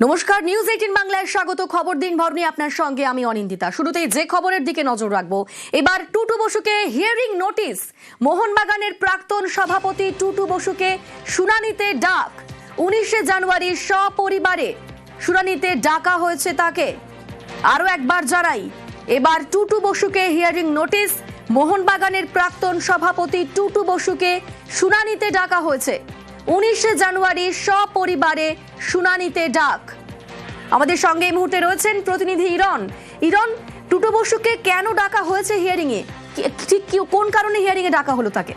নমস্কার news eighteen বাংলায় স্বাগত। খবর দিন ভর নিয়ে আপনার সঙ্গে আমি অনিন্দিতা। শুরুতেই যে খবরের দিকে নজর রাখব, এবার টুটু বসুকে হিয়ারিং নোটিশ মোহনবাগানের প্রাক্তন সভাপতি টুটু বসুকে শুনানিতে ডাক। উনিশে জানুয়ারি সপরিবারে শুনানিতে ডাকা হয়েছে তাকে। আরও একবার জানাই, এবার টুটু বসুকে হিয়ারিং নোটিশ মোহনবাগানের প্রাক্তন সভাপতি টুটু বসুকে শুনানিতে ডাকা হয়েছে। উনিশে জানুয়ারি সপরিবারে শুনানিতে ডাক। আমাদের সঙ্গে এই মুহূর্তে রয়েছেন প্রতিনিধি ইরন। ইরন, টুটু বসুকে কেন ডাকা হয়েছে হিয়ারিং এ? ঠিক কোন কারণে হিয়ারিং এ ডাকা হলো তাকে?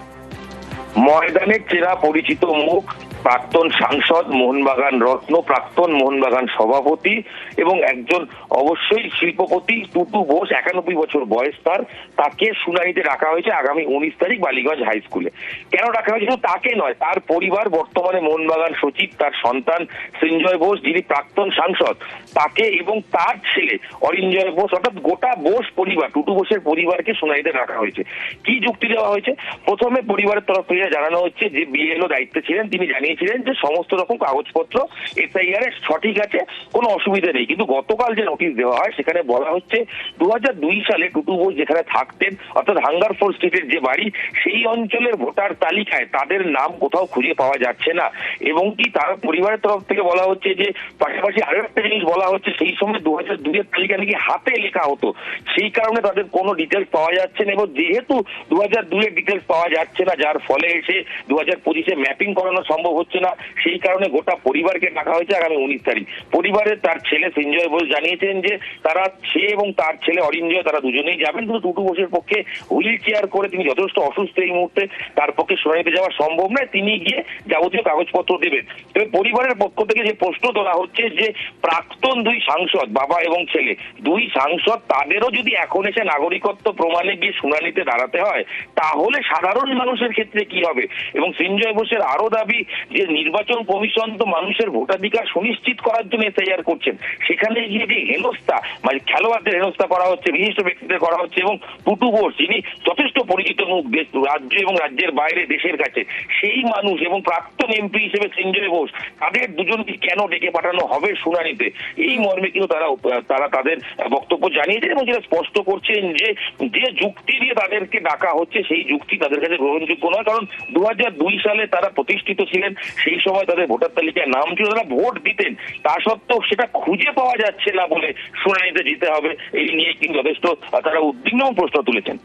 ময়দানের চেরা পরিচিত মুখ প্রাক্তন সাংসদ মোহনবাগান রত্ন, প্রাক্তন মোহনবাগান সভাপতি এবং একজন অবশ্যই শিল্পপতি টুটু বোস, একানব্বই বছর বয়স তার। তাকে শুনানিতে রাখা হয়েছে আগামী উনিশ তারিখ বালিগঞ্জ হাই স্কুলে। কেন রাখা হয়েছে? তাকে নয়, তার পরিবার, বর্তমানে মোহনবাগান সচিব, তার সন্তান সৃঞ্জয় বোস, যিনি প্রাক্তন সাংসদ, তাকে এবং তার ছেলে অরিঞ্জয় বোস, অর্থাৎ গোটা বোস পরিবার, টুটু বোসের পরিবারকে শুনানিতে রাখা হয়েছে। কি যুক্তি দেওয়া হয়েছে? প্রথমে পরিবারের তরফ থেকে জানানো হচ্ছে যে বিএলও দায়িত্বে ছিলেন, তিনি জানিয়েছিলেন যে সমস্ত রকম কাগজপত্র এসআইআর এর সঠিক আছে, কোনো অসুবিধা নেই। কিন্তু গতকাল যে নোটিশ দেওয়া হয়, সেখানে বলা হচ্ছে দু হাজার দুই সালে টুটু বোস যেখানে থাকতেন, অর্থাৎ হাঙ্গারফোর স্ট্রিটের যে বাড়ি, সেই অঞ্চলের ভোটার তালিকায় তাদের নাম কোথাও খুঁজে পাওয়া যাচ্ছে না। এবং কি তার পরিবারের তরফ থেকে বলা হচ্ছে যে, পাশাপাশি আরও একটা জিনিস বলা হচ্ছে, সেই সময় দু হাজার দুইয়ের তালিকা নাকি হাতে লেখা হতো। সেই কারণে তাদের কোনো ডিটেলস পাওয়া যাচ্ছে না। এবং যেহেতু দু হাজার দুইয়ের ডিটেলস পাওয়া যাচ্ছে না, যার ফলে এসে দু হাজার পঁচিশে ম্যাপিং করানো সম্ভব হচ্ছে না। সেই কারণে গোটা পরিবারকে ডাকা হয়েছে আগামী উনিশ তারিখ। পরিবারের তার ছেলে সঞ্জয় বোস জানিয়েছেন যে, তারা সে এবং তার ছেলে অরিঞ্জয় তারা দুজনেই যাবেন। কিন্তু টুটু বোসের পক্ষে হুইল চেয়ার করে তিনি যথেষ্ট অসুস্থ এই মুহূর্তে। তার পক্ষে শুনানিতে যাওয়া সম্ভব নয়। তিনি গিয়ে যাবতীয় কাগজপত্র দেবেন। তবে পরিবারের পক্ষ থেকে যে প্রশ্ন তোলা হচ্ছে যে, প্রাক্তন দুই সাংসদ, বাবা এবং ছেলে, দুই সাংসদ তাদেরও যদি এখন এসে নাগরিকত্ব প্রমাণে গিয়ে শুনানিতে দাঁড়াতে হয়, তাহলে সাধারণ মানুষের ক্ষেত্রে কি হবে? এবং সঞ্জয় বোসের আরও দাবি যে নির্বাচন কমিশন তো মানুষের ভোটাধিকার সুনিশ্চিত করার জন্য এসআইআর করছেন। সেখানে গিয়ে যে হেনস্থা মানে খেলোয়াড়দের হেনস্থা করা হচ্ছে, বিশিষ্ট ব্যক্তিদের করা হচ্ছে এবং টুটু বোস, যিনি যথেষ্ট পরিচিত মুখ রাজ্য এবং রাজ্যের বাইরে দেশের কাছে, সেই মানুষ এবং প্রাক্তন এমপি হিসেবে সঞ্জয় বোস, তাদের দুজনকে কেন ডেকে পাঠানো হবে শুনানিতে? এই মর্মে কিন্তু তারা তারা তাদের বক্তব্য জানিয়েছেন এবং যেটা স্পষ্ট করছেন যে যে যুক্তি দিয়ে তাদেরকে ডাকা হচ্ছে, সেই যুক্তি তাদের কাছে গ্রহণযোগ্য নয়। কারণ দু হাজার দুই সালে তারা প্রতিষ্ঠিত ছিলেন সেই সময় তাদের ভোটার তালিকায় নাম ছিল তারা ভোট দিতেন। তা সত্ত্বেও সেটা খুঁজে পাওয়া যাচ্ছে না বলে শুনানিতে যেতে হবে। এই নিয়ে কিন্তু যথেষ্ট তারা উদ্বিগ্ন প্রশ্ন তুলেছেন।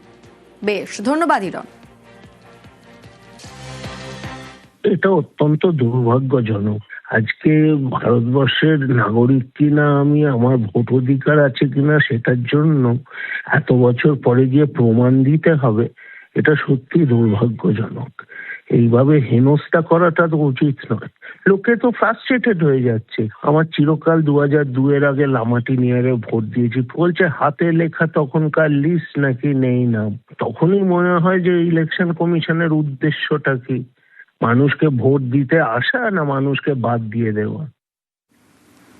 বেশ ধন্যবাদ ইরন। এটা অত্যন্ত দুর্ভাগ্যজনক। আজকে ভারতবর্ষের নাগরিক কিনা আমি আমার ভোট অধিকার আছে কিনা সেটার জন্য এত বছর পরে গিয়ে প্রমাণ দিতে হবে এটা সত্যি দুর্ভাগ্যজনক। এইভাবে হেনস্থা করাটা তো উচিত নয়। লোকে তো ফ্রাস্ট্রেটেড হয়ে যাচ্ছে। আমার চিরকাল দু হাজার দুয়ের আগে লামাটি নিয়ে ভোট দিয়েছি। বলছে, হাতে লেখা তখনকার লিস্ট নাকি নেই নাম তখনই মনে হয় যে ইলেকশন কমিশনের উদ্দেশ্যটা কি? মানুষকে ভোট দিতে আসা না মানুষকে বাদ দিয়ে দেওয়া?